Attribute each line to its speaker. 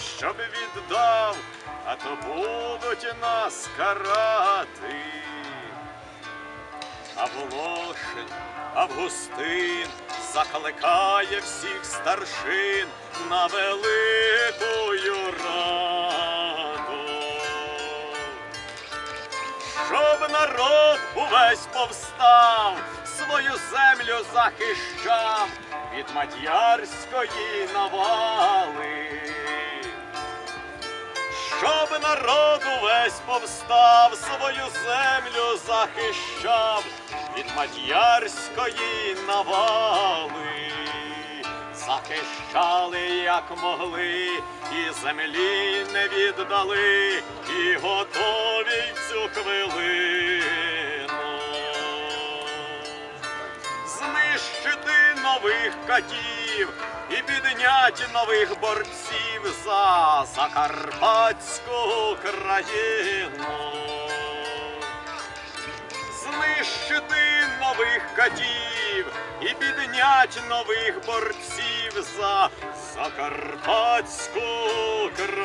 Speaker 1: щоб віддав, а то будуть нас карати. А Волошин, Августин закликає всіх старшин на великую раду. Щоб народ увесь повстав, свою землю захищав від мадярської навали. Народ увесь повстав, свою землю захищав від мадярської навали. Захищали, як могли, і землі не віддали, і готові цю хвилину знищити нових катів і підняти нових борців за Закарпатську країну. Знищити нових катів і підняти нових борців за Закарпатську країну.